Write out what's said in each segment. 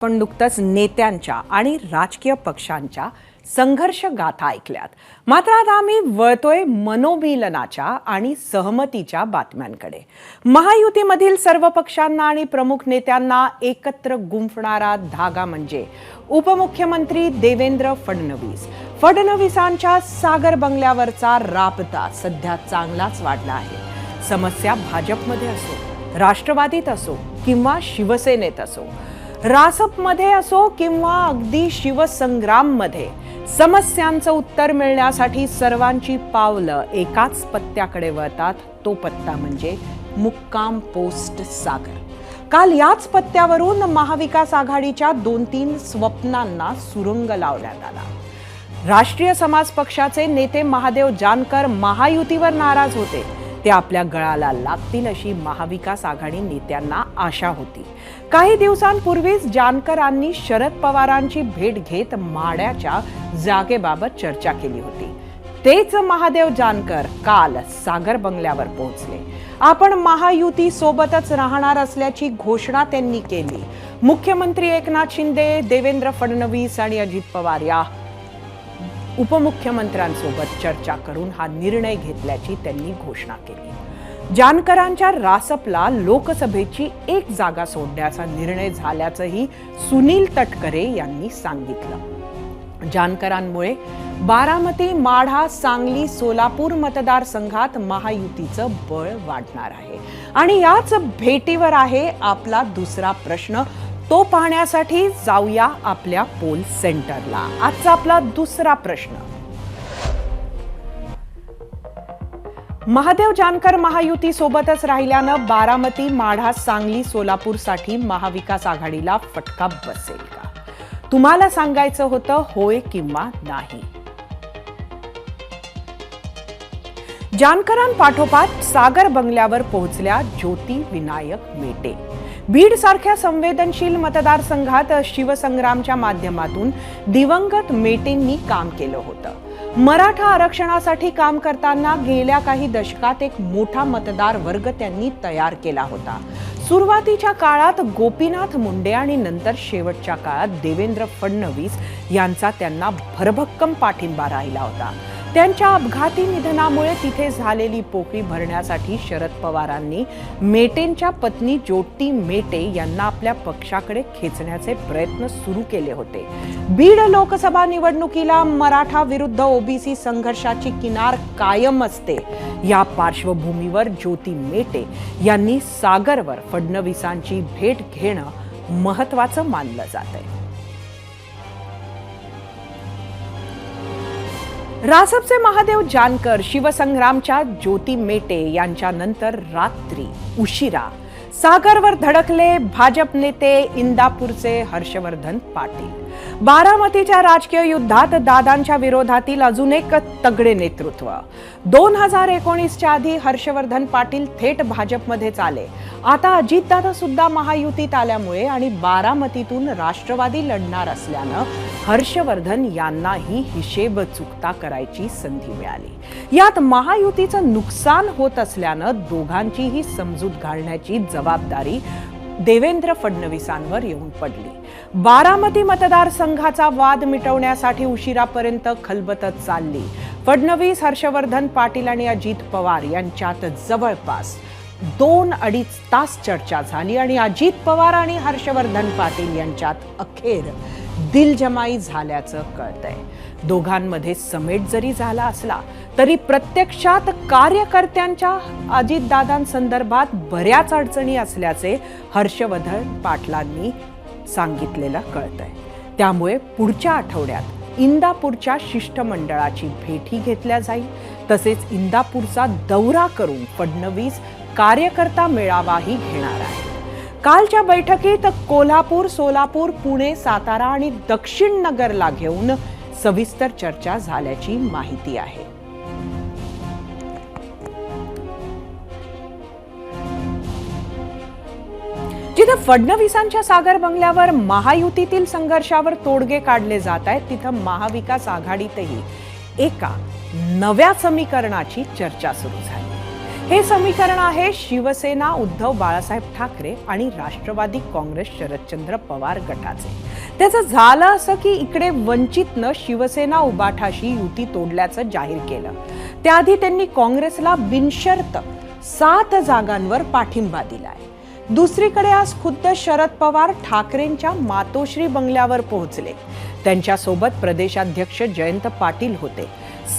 पण नुकतंच नेत्यांच्या आणि राजकीय पक्षांच्या संघर्ष गाथा ऐकल्यात. मात्र आता आम्ही वळतोय मनोमिलनाच्या आणि सहमतीच्या बातम्यांकडे. महायुतीमधील सर्व पक्षांना आणि प्रमुख नेत्यांना एकत्र गुंफणारा धागा म्हणजे उपमुख्यमंत्री देवेंद्र फडणवीस. फडणवीसांच्या सागर बंगल्यावरचा राबता सध्या चांगलाच वाढला आहे. समस्या भाजपमध्ये असो राष्ट्रवादीत असो किंवा शिवसेनेत असो रासपमध्ये असो किंवा अगदी शिवसंग्राममध्ये समस्यांचं उत्तर मिळण्यासाठी सर्वांची पावलं एकाच पत्त्याकडे वळतात. तो पत्ता म्हणजे मुक्काम पोस्ट सागर. काल याच पत्त्यावरून महाविकास आघाडीच्या दोन तीन स्वप्नांना सुरुंग लावण्यात आला. राष्ट्रीय समाज पक्षाचे नेते महादेव जानकर महायुतीवर नाराज होते. ते आपल्या गळाला लागतील अशी महाविकास आघाडी नेत्यांना आशा होती. काही दिवसांपूर्वीच जानकरांनी शरद पवारांची भेट घेत माड्याच्या जागेबाबत चर्चा केली होती. तेच महादेव जानकर काल सागर बंगल्यावर पोहोचले. आपण महायुती सोबतच राहणार असल्याची घोषणा त्यांनी केली. मुख्यमंत्री एकनाथ शिंदे देवेंद्र फडणवीस आणि अजित पवार या उपमुख्यमंत्र्यांसोबत चर्चा करून हा निर्णय घेतल्याची त्यांनी घोषणा केली. जानकरांच्या रासपला लोकसभेची एक जागा सोडण्याचा निर्णय झाल्याचंही सुनील तटकरे यांनी सांगितलं. जानकरांमुळे बारामती माढा सांगली सोलापूर मतदारसंघात महायुतीचं बळ वाढणार आहे. आणि याच भेटीवर आहे आपला दुसरा प्रश्न तो पाहण्यासाठी जाऊया आपल्या पोल सेंटरला. आजचा आपला दुसरा प्रश्न. महादेव जानकर महायुती सोबतच राहिल्यानं बारामती माढा सांगली सोलापूरसाठी महाविकास आघाडीला फटका बसेल का? तुम्हाला सांगायचं होतं होय किंवा नाही. जानकरांपाठोपाठ सागर बंगल्यावर पोहोचल्या ज्योती विनायक मेटे. बीड सारख्या संवेदनशील मतदारसंघात शिवसंग्रामच्या माध्यमातून दिवंगत मेटेंनी काम केलं होतं. मराठा आरक्षणासाठी काम करताना गेल्या काही दशकात एक मोठा मतदार वर्ग त्यांनी तयार केला होता. सुरुवातीच्या काळात गोपीनाथ मुंडे आणि नंतर शेवटच्या काळात देवेंद्र फडणवीस यांचा त्यांना भरभक्कम पाठिंबा राहिला होता. त्यांच्या अपघाती निधनामुळे तिथे झालेली पोकळी भरण्यासाठी शरद पवारांनी मेटेंच्या पत्नी ज्योती मेटे यांना आपल्या पक्षाकडे खेचण्याचे प्रयत्न सुरू केले होते. बीड लोकसभा निवडणुकीला मराठा विरुद्ध ओबीसी संघर्षाची किनार कायम असते. या पार्श्वभूमीवर ज्योती मेटे यांनी सागरवर फडणवीसांची भेट घेणं महत्वाचं मानलं जात आहे रासपचे महादेव जानकर शिवसंग्रामच्या ज्योती मेटे यांच्यानंतर रात्री उशिरा. सागरवर धडकले भाजप नेते इंदापूरचे हर्षवर्धन पाटील. बारामतीच्या राजकीय युद्धात दादांच्या विरोधातील अजून एक तगडे नेतृत्व. दोन हजार एकोणीसच्या आधी हर्षवर्धन पाटील थेट भाजपमध्येच आले. आता अजितदादा सुद्धा महायुतीत आल्यामुळे आणि बारामतीतून राष्ट्रवादी लढणार असल्यानं हर्षवर्धन यांनाही हिशेब चुकता करायची संधी मिळाली. यात महायुतीचं नुकसान होत असल्यानं दोघांचीही समजूत घालण्याची जबाबदारी देवेंद्र फडणवीसांवर येऊन पडली. बारामती मतदारसंघाचा वाद मिटवण्यासाठी उशिरापर्यंत खलबतच चालली. फडणवीस हर्षवर्धन पाटील आणि अजित पवार यांच्यात जवळपास दोन अडीच तास चर्चा झाली आणि अजित पवार आणि हर्षवर्धन पाटील यांच्यात अखेर दिलजमाई झाल्याचं कळतंय. दोघांमध्ये समेट जरी झाला असला तरी प्रत्यक्षात कार्यकर्त्यांच्या अजितदादांसंदर्भात बऱ्याच अडचणी असल्याचे हर्षवर्धन पाटलांनी सांगितलेलं कळतंय. त्यामुळे पुढच्या आठवड्यात इंदापूरच्या शिष्टमंडळाची भेटी घेतल्या जाईल. तसेच इंदापूरचा दौरा करून फडणवीस कार्यकर्ता मेळावाही घेणार आहे कालच्या बैठकीत कोल्हापूर सोलापूर पुणे सातारा आणि दक्षिण नगरला घेऊन सविस्तर चर्चा झाल्याची माहिती आहे. जिथं फडणवीसांच्या सागर बंगल्यावर महायुतीतील संघर्षावर तोडगे काढले जात आहेत तिथं महाविकास आघाडीतही एका नव्या समीकरणाची चर्चा सुरू झाली. हे समीकरण आहे शिवसेना उद्धव बाळासाहेब ठाकरे आणि राष्ट्रवादी काँग्रेस शरदचंद्र पवार गटाचे. त्याचं झालं असं की इकडे वंचितनं शिवसेना उबाठाशी युती तोडल्याचं जाहीर केलं. त्याआधी त्यांनी काँग्रेसला बिनशर्त सात जागांवर पाठिंबा दिलाय. दुसरीकडे आज खुद्द शरद पवार ठाकरेंच्या मातोश्री बंगल्यावर पोहोचले. त्यांच्यासोबत प्रदेशाध्यक्ष जयंत पाटील होते.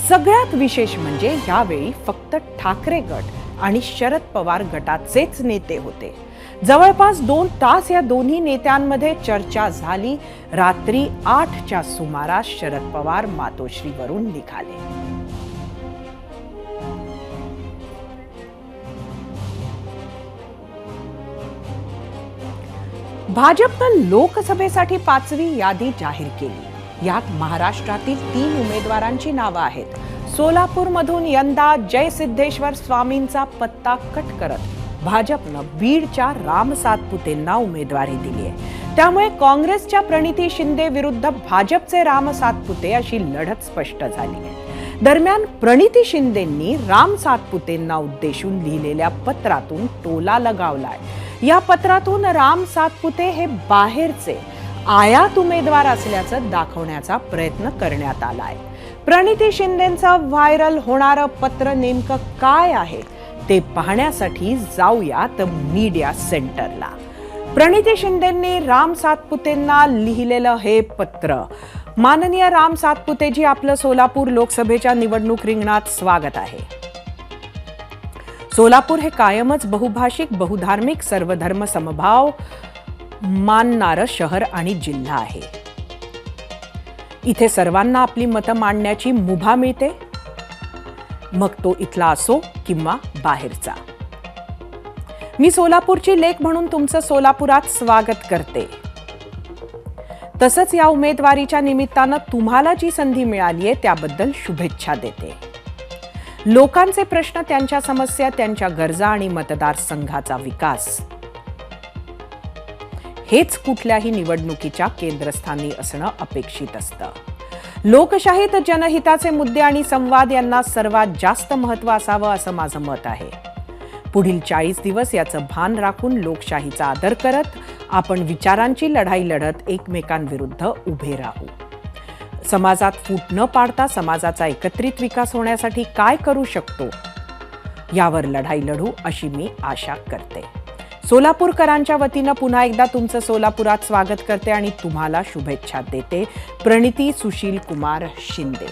सगळ्यात विशेष म्हणजे यावेळी फक्त ठाकरे गट आणि शरद पवार गटाचेच नेते होते. जवळपास दोन तास या दोन्ही नेत्यांमध्ये चर्चा झाली. रात्री आठच्या सुमारास शरद पवार मातोश्रीवरून निघाले. भाजपनं लोकसभेसाठी पाचवी यादी जाहीर केली. यात महाराष्ट्रातील तीन उमेदवारांची नावं आहेत. सोलापूरमधून यंदा जय सिद्धेश्वर स्वामींचा पत्ता कट करत भाजपनं बीडच्या राम सातपुतेंना उमेदवारी दिली आहे. त्यामुळे काँग्रेसच्या प्रणिती शिंदे विरुद्ध भाजपचे राम सातपुते अशी लढत स्पष्ट झाली आहे. दरम्यान प्रणिती शिंदेंनी राम सातपुतेंना उद्देशून लिहिलेल्या पत्रातून टोला लगावलाय. या पत्रातून राम सातपुते हे बाहेरचे आयात उमेदवार असल्याचं दाखवण्याचा प्रयत्न करण्यात आलाय. प्रणिती शिंदेचं व्हायरल होणारं पत्र नेमकं काय आहे ते पाहण्यासाठी जाऊयात मीडिया सेंटरला. प्रणिती शिंदेंनी राम सातपुतेंना लिहिलेलं हे पत्र. माननीय राम सातपुतेजी आपलं सोलापूर लोकसभेच्या निवडणूक रिंगणात स्वागत आहे. सोलापूर हे कायमच बहुभाषिक बहुधार्मिक सर्वधर्म समभाव मानणारं शहर आणि जिल्हा आहे. इथे सर्वांना आपली मतं मांडण्याची मुभा मिळते. मग तो इथला असो किंवा बाहेरचा. मी सोलापूरची लेख म्हणून तुमचं सोलापुरात स्वागत करते. तसंच या उमेदवारीच्या निमित्तानं तुम्हाला जी संधी मिळाली आहे त्याबद्दल शुभेच्छा देते. लोकांचे प्रश्न त्यांच्या समस्या त्यांच्या गरजा आणि मतदारसंघाचा विकास. हेच कुठल्याही निवडणुकीच्या केंद्रस्थानी असणं अपेक्षित असतं. लोकशाहीत जनहिताचे मुद्दे आणि संवाद यांना सर्वात जास्त महत्त्व असावं असं माझं मत आहे. पुढील चाळीस दिवस याचं भान राखून लोकशाहीचा आदर करत आपण विचारांची लढाई लढत एकमेकांविरुद्ध उभे राहू. समाजात फूट न पाडता समाजाचा एकत्रित विकास होण्यासाठी काय करू शकतो? यावर लढाई लढू अशी मी आशा करते. सोलापूरकरांच्या वतीनं पुन्हा एकदा तुमचं सोलापुरात स्वागत करते आणि तुम्हाला शुभेच्छा देते प्रणिती सुशील कुमार शिंदे.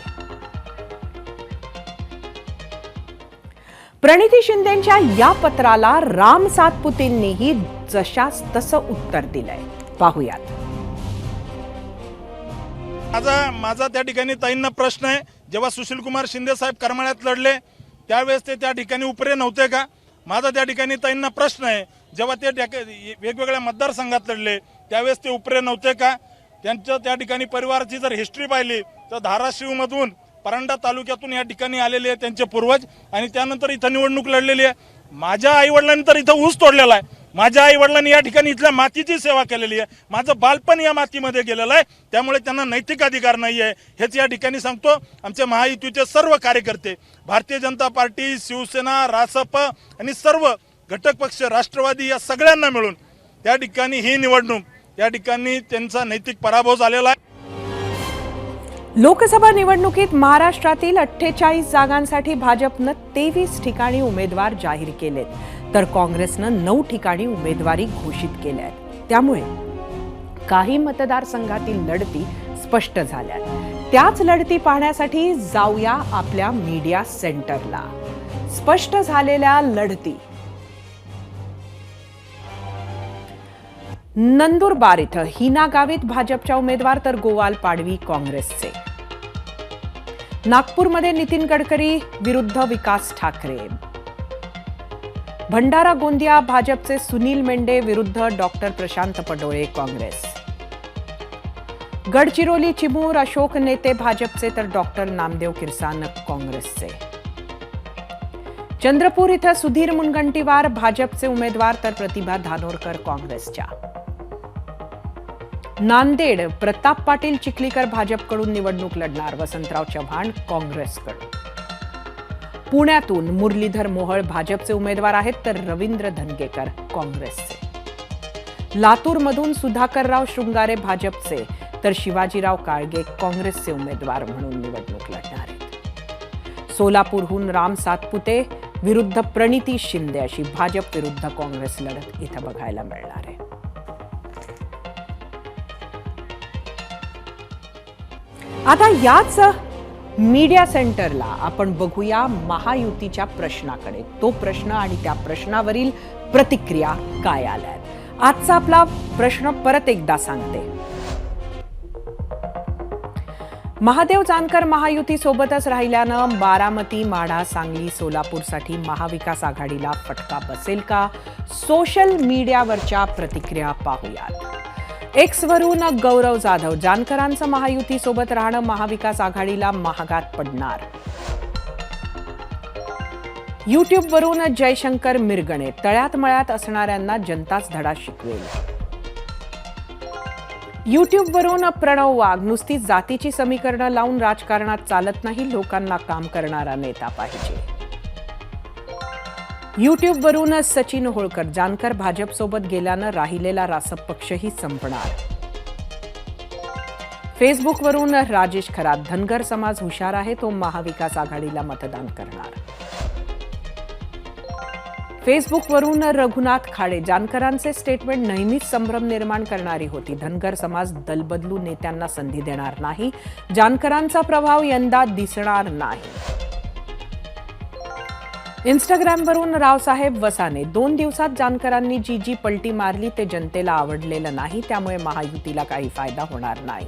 प्रणिती शिंदेच्या या पत्राला राम सातपुतेंनीही जशास तसं उत्तर दिलंय. पाहूयात. माझा माझा त्या ठिकाणी ताईंना प्रश्न आहे. जेव्हा सुशील कुमार शिंदे साहेब करमाळ्यात लढले त्यावेळेस ते त्या ठिकाणी उपरे नव्हते का? माझा त्या ठिकाणी ताईंना प्रश्न आहे. जेव्हा ते वेगवेगळ्या मतदारसंघात लढले त्यावेळेस ते उपरे नव्हते का? त्यांच्या त्या ठिकाणी परिवाराची जर हिस्ट्री पाहिली तर धाराशिवमधून परांडा तालुक्यातून या ठिकाणी आलेले आहे त्यांचे पूर्वज आणि त्यानंतर इथं निवडणूक लढलेली आहे. माझ्या आईवडिलांनी तर इथं ऊस तोडलेला आहे. माझ्या आईवडिलांनी या ठिकाणी इथल्या मातीची सेवा केलेली आहे. माझं बालपण या मातीमध्ये गेलेलं आहे. त्यामुळे त्यांना नैतिक अधिकार नाही आहे हेच या ठिकाणी सांगतो. आमचे महायुतीचे सर्व कार्यकर्ते भारतीय जनता पार्टी शिवसेना रासप आणि सर्व घटक पक्ष राष्ट्रवादी या सगळ्यांना मिळून त्या ठिकाणी ही निवडणूक या ठिकाणी त्यांचा नैतिक पराभव झालेला आहे. लोकसभा निवडणुकीत महाराष्ट्रातील अठ्ठेचाळीस जागांसाठी भाजपनं तेवीस ठिकाणी उमेदवार जाहीर केलेत. तर काँग्रेसनं नऊ ठिकाणी उमेदवारी घोषित केल्या आहेत. त्यामुळे काही मतदारसंघातील लढती स्पष्ट झाल्या त्याच लढती पाहण्यासाठी जाऊया आपल्या मीडिया सेंटरला. स्पष्ट झालेल्या लढती. नंदुरबार इथं हिना गावित भाजपच्या उमेदवार तर गोवाल पाडवी काँग्रेसचे. नागपूरमध्ये नितीन गडकरी विरुद्ध विकास ठाकरे. भंडारा गोंदिया भाजपचे सुनील मेंढे विरुद्ध डॉक्टर प्रशांत पडोळे काँग्रेस. गडचिरोली चिमूर अशोक नेते भाजपचे तर डॉक्टर नामदेव किरसानक काँग्रेसचे. चंद्रपूर इथं सुधीर मुनगंटीवार भाजपचे उमेदवार तर प्रतिभा धानोरकर काँग्रेसच्या. नांदेड प्रताप पाटील चिखलीकर भाजपकडून निवडणूक लढणार वसंतराव चव्हाण काँग्रेसकडून. पुण्यातून मुरलीधर मोहळ भाजपचे उमेदवार आहेत तर रवींद्र धनगेकर काँग्रेसचे. लातूरमधून सुधाकरराव शृंगारे भाजपचे तर शिवाजीराव काळगे काँग्रेसचे उमेदवार म्हणून निवडणूक लढणार आहेत. सोलापूरहून राम सातपुते विरुद्ध प्रणिती शिंदे अशी भाजप विरुद्ध काँग्रेस लढत इथं बघायला मिळणार आहे. आता याच मीडिया सेंटरला आपण बघूया महायुतीच्या प्रश्नाकडे. तो प्रश्न आणि त्या प्रश्नावरील प्रतिक्रिया काय आल्यात आजचा आपला प्रश्न परत एकदा सांगते. महादेव जानकर महायुती सोबतच राहिल्यानं बारामती माढा सांगली सोलापूरसाठी महाविकास आघाडीला फटका बसेल का? सोशल मीडियावरच्या प्रतिक्रिया पाहूयात. एक्सवरून गौरव जाधव. जानकरांचं महायुतीसोबत राहणं महाविकास आघाडीला महागात पडणार. युट्यूबवरून जयशंकर मिरगणे. तळ्यात मळ्यात असणाऱ्यांना जनताच धडा शिकवेल. युट्यूबवरून प्रणव वाघ. नुसती जातीची समीकरणं लावून राजकारणात चालत नाही लोकांना काम करणारा नेता पाहिजे. युट्यूबवरून सचिन होळकर जानकर भाजपसोबत गेल्यानं राहिलेला रासप पक्षही संपणार. फेसबुकवरून राजेश खरात धनगर समाज हुशार आहे तो महाविकास आघाडीला मतदान करणार. फेसबुकवरून रघुनाथ खाडे जानकरांचे स्टेटमेंट नेहमीच संभ्रम निर्माण करणारी होती. धनगर समाज दलबदलू नेत्यांना संधी देणार नाही जानकरांचा प्रभाव यंदा दिसणार नाही. इंस्टाग्रामवरून रावसाहेब वसाने दोन दिवसात जानकरांनी जी जी पलटी मारली ते जनतेला आवडलेलं नाही त्यामुळे महायुतीला काही फायदा होणार नाही.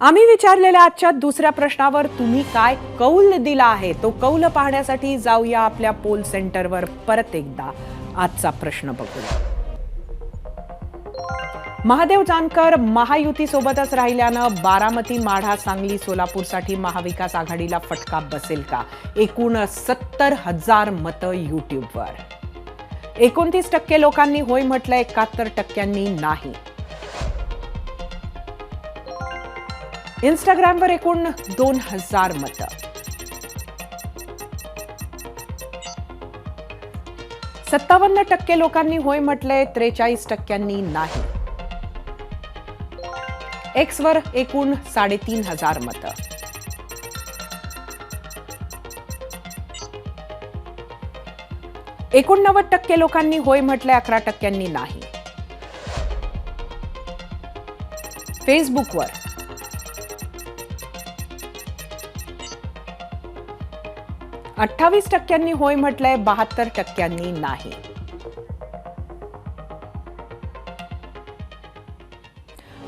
आम्ही विचारलेल्या आजच्या दुसऱ्या प्रश्नावर तुम्ही काय कौल दिला आहे? तो कौल पाहण्यासाठी जाऊया आपल्या पोल सेंटरवर परत एकदा. आजचा प्रश्न बघूया. महादेव जानकर महायुती सोबतच राहिल्यानं बारामती माढा सांगली सोलापूरसाठी महाविकास आघाडीला फटका बसेल का? एकूण सत्तर हजार मतं युट्यूबवर. एकोणतीस टक्के लोकांनी होय म्हटलं एकाहत्तर टक्क्यांनी नाही. इंस्टाग्रामवर एकूण दोन हजार मतं. सत्तावन्न टक्के लोकांनी होय म्हटलंय त्रेचाळीस टक्क्यांनी नाही. एक्सवर एकूण साडेतीन हजार मतं. एकोणनव्वद टक्के लोकांनी होय म्हटलंय अकरा टक्क्यांनी नाही. फेसबुकवर अठ्ठावीस टक्क्यांनी होय म्हटलंय बहात्तर टक्क्यांनी नाही.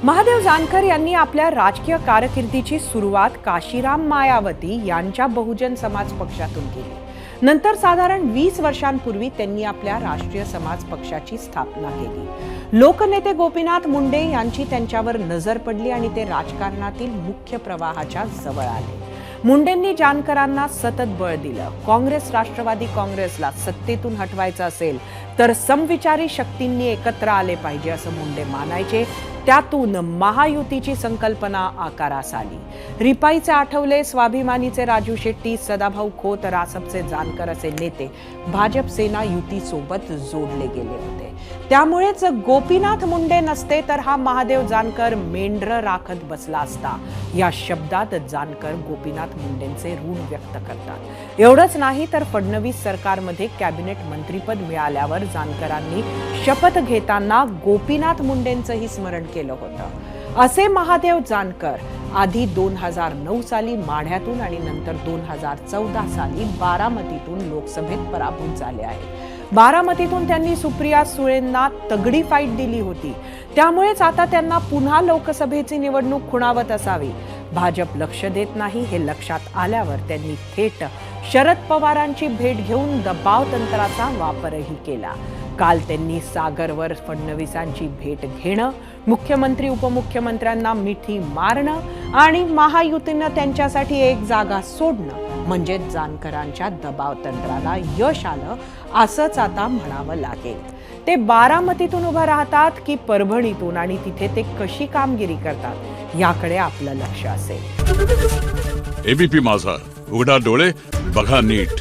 महादेव जानकर यांनी आपल्या राजकीय कारकिर्दीची सुरुवात काशीराम मायावती यांच्या बहुजन समाज पक्षातून केली. नंतर साधारण वीस वर्षांपूर्वी त्यांनी आपल्या राष्ट्रीय समाज पक्षाची स्थापना केली. लोकनेते गोपीनाथ मुंडे यांची त्यांच्यावर नजर पडली आणि ते राजकारणातील मुख्य प्रवाहाच्या जवळ आले. मुंडेंनी जानकरांना सतत बळ दिलं. काँग्रेस राष्ट्रवादी काँग्रेसला सत्तेतून हटवायचं असेल तर समविचारी शक्तींनी एकत्र आले पाहिजे असं मुंडे मानायचे. त्यातून महायुतीची संकल्पना आकारास आली. रिपाईचे आठवले स्वाभिमानीचे राजू शेट्टी सदाभाऊ खोत रासपचे जानकर असे नेते भाजप सेना युतीसोबत जोडले गेले होते. त्यामुळेच गोपीनाथ मुंडे नसते तर हा महादेव जानकर मेंढर राखत बसला असता. या शब्दात जानकर गोपीनाथ मुंडेंचे ऋण व्यक्त करतात. एवढंच नाही तर फडणवीस सरकारमध्ये कॅबिनेट मंत्रीपद मिळाल्यावर जानकरांनी शपथ घेताना गोपीनाथ मुंडेंचंही स्मरण केलं होतं. असे महादेव जानकर आधी दोन हजार नऊ साली माढ्यातून आणि नंतर दोन हजार चौदा साली बारामतीतून लोकसभेत पराभूत झाले आहेत. बारामतीतून त्यांनी सुप्रिया सुळेंना तगडी फाईट दिली होती. त्यामुळेच आता त्यांना पुन्हा लोकसभेची निवडणूक खुणावत असावी. भाजप लक्ष देत नाही हे लक्षात आल्यावर त्यांनी थेट शरद पवारांची भेट घेऊन दबाव तंत्राचा वापरही केला. काल त्यांनी सागरवर फडणवीसांची भेट घेणं मुख्यमंत्री उपमुख्यमंत्र्यांना मिठी मारणं आणि महायुतीनं त्यांच्यासाठी एक जागा सोडणं म्हणजे जानकरांच्या दबाव तंत्राला यश आलं असंच आता म्हणावं लागेल. ते बारामतीतून उभं राहतात की परभणीतून आणि तिथे ते कशी कामगिरी करतात याकडे आपलं लक्ष असेल. एबीपी माझा. उघडा डोळे बघा नीट.